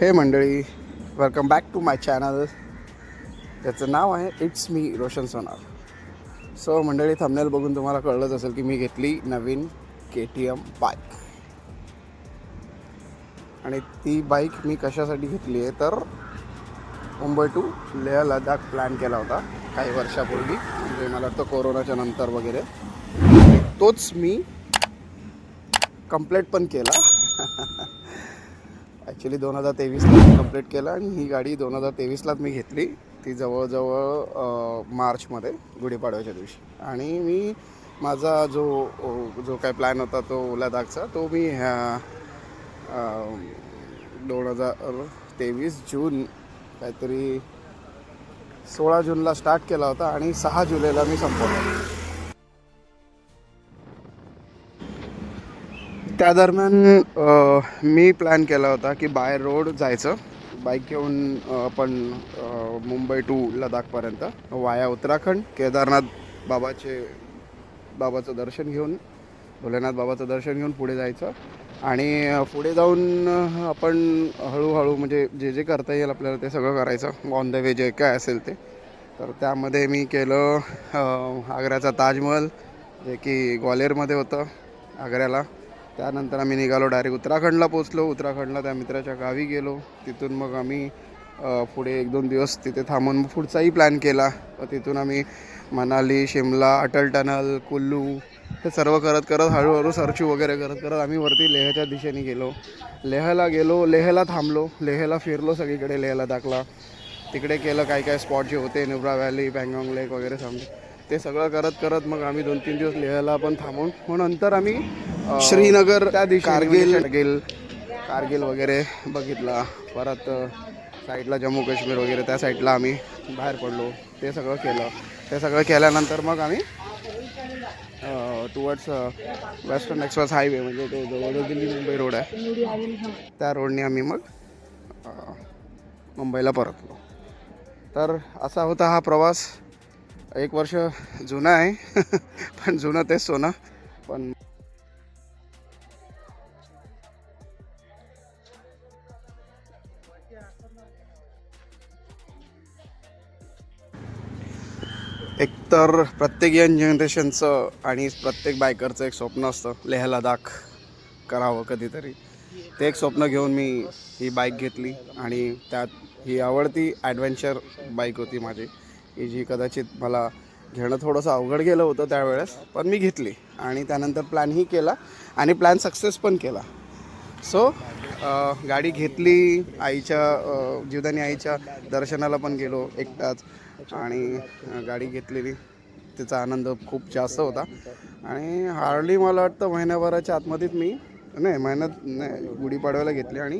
हे मंडळी welcome back to my channel त्याचं नाव आहे इट्स मी रोशन सोनार. सो मंडळी थंबनेल बघून तुम्हाला कळलंच असेल की मी घेतली नवीन के टी एम बाईक आणि ती बाईक मी कशासाठी घेतली आहे तर मुंबई टू लेह लडाख प्लॅन केला होता काही वर्षापूर्वी. म्हणजे मला वाटतं कोरोनाच्या नंतर वगैरे. तोच मी कंप्लेट पण केला. ॲक्च्युली दोन हजार तेवीसला कंप्लीट केलं आणि ही गाडी दोन हजार तेवीसलाच मी घेतली. ती जवळजवळ मार्चमध्ये गुढीपाडव्याच्या दिवशी. आणि मी माझा जो जो काय प्लॅन होता तो लडाखचा तो मी ह्या दोन हजार तेवीस जून काहीतरी सोळा जूनला स्टार्ट केला होता आणि सहा जुलैला मी संपवला. त्या दरम्यान मी प्लॅन केला होता की बाय रोड जायचं. बाईक घेऊन आपण मुंबई टू लडाखपर्यंत वाया उत्तराखंड केदारनाथ बाबाचे बाबाचं दर्शन घेऊन भोलेनाथ बाबाचं दर्शन घेऊन पुढे जायचं. आणि पुढे जाऊन आपण हळूहळू म्हणजे जे जे करता येईल आपल्याला ते सगळं करायचं. ऑन द वे जे काय असेल ते. तर त्यामध्ये मी केलं आग्र्याचा ताजमहल जे की ग्वालेरमध्ये होतं आग्र्याला. त्यानंतर आम्ही निघालो डायरेक्ट उत्तराखंडला पोचलो उत्तराखंडला त्या मित्राच्या गावी गेलो. तिथून मग आम्ही पुढे एक दोन दिवस तिथे थांबून पुढचाही प्लॅन केला. व तिथून आम्ही मनाली शिमला अटल टनल कुल्लू हे सर्व करत करत हळूहळू सर्चू वगैरे करत करत आम्ही वरती लेहच्या दिशेने गेलो. लेहला गेलो लेहला थांबलो. लेहला फिरलो सगळीकडे लेहला दाखला. तिकडे केलं काय काय स्पॉट जे होते नुब्रा व्हॅली पँगॉंग लेक वगैरे समजा ते सगळं करत करत मग आम्ही दोन तीन दिवस लेहला पण थांबून. मग नंतर आम्ही श्रीनगर त्या दिवशी कारगिल. कारगिल कारगिल वगैरे बघितला. परत साईडला जम्मू काश्मीर वगैरे त्या साईडला आम्ही बाहेर पडलो. ते सगळं केलं. ते सगळं केल्यानंतर मग आम्ही टुवर्ड्स वेस्टर्न एक्सप्रेस हायवे म्हणजे तो जवळजवळ दिल्ली मुंबई रोड आहे. त्या रोडने आम्ही मग मुंबईला परतलो. तर असा होता हा प्रवास. एक वर्ष जुना आहे पण जुनं तेच सोनं. पण एकतर प्रत्येक यंग जनरेशनचं आणि प्रत्येक बायकरचं एक स्वप्न असतं लेह लडाख करावं कधीतरी. ते एक स्वप्न घेऊन मी ही बाईक घेतली आणि त्यात ही आवडती ॲडव्हेंचर बाईक होती माझी की जी कदाचित मला घेणं थोडंसं अवघड गेलं होतं त्यावेळेस पण मी घेतली. आणि त्यानंतर प्लॅनही केला आणि प्लॅन सक्सेस पण केला. सो गाडी घेतली आईच्या जीवदानी आईच्या दर्शनाला पण गेलो एकटाच आणि गाडी घेतलेली. त्याचा आनंद खूप जास्त होता. आणि हार्डली मला वाटतं महिन्याभराच्या आतमध्येच मी नाही महिन्यात नाही गुढीपाडव्याला घेतली आणि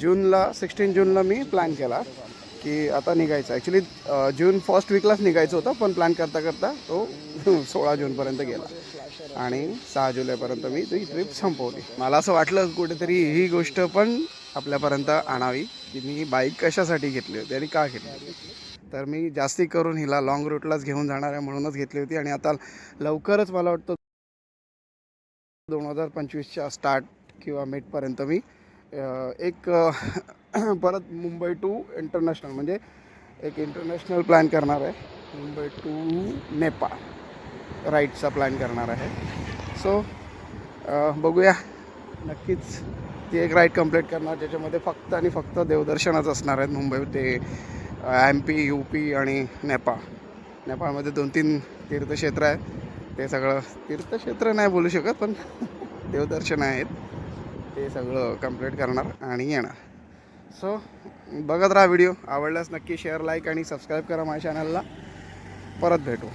जूनला सिक्स्टीन जूनला मी प्लॅन केला की आता निघायचं. ॲक्च्युली जून फर्स्ट वीकलाच निघायचं होतं पण प्लॅन करता करता तो सोळा जूनपर्यंत गेला. आणि सहा जुलैपर्यंत मी ती ट्रिप संपवली. मला असं वाटलं कुठेतरी ही गोष्ट पण आपल्यापर्यंत आणावी की मी बाईक कशासाठी घेतली होती आणि का घेतली होती. तर मी जास्ती करून हिला लाँग रूटलाच घेऊन जाणार आहे म्हणूनच घेतली होती आणि आता लवकरच मला वाटतं दोन हजार पंचवीसच्या स्टार्ट किंवा मिडपर्यंत मी एक परत मुंबई टू इंटरनॅशनल म्हणजे एक इंटरनॅशनल प्लॅन करणार आहे. मुंबई टू नेपाळ. राईडचा प्लॅन करणार आहे. सो बघूया. नक्कीच ती एक राईड कंप्लीट करणार ज्याच्यामध्ये फक्त आणि फक्त देवदर्शनच असणार आहेत मुंबई ते एम पी यू पी आणि नेपाळ. नेपाळमध्ये दोन तीन तीर्थक्षेत्र आहे ते सगळं तीर्थक्षेत्र नाही बोलू शकत पण देवदर्शन आहेत. ते सगळं कंप्लीट करणार आणि येणार. सो बघत राहा व्हिडिओ आवडल्यास नक्की शेअर लाईक आणि सबस्क्राईब करा माझ्या चॅनलला परत भेटू.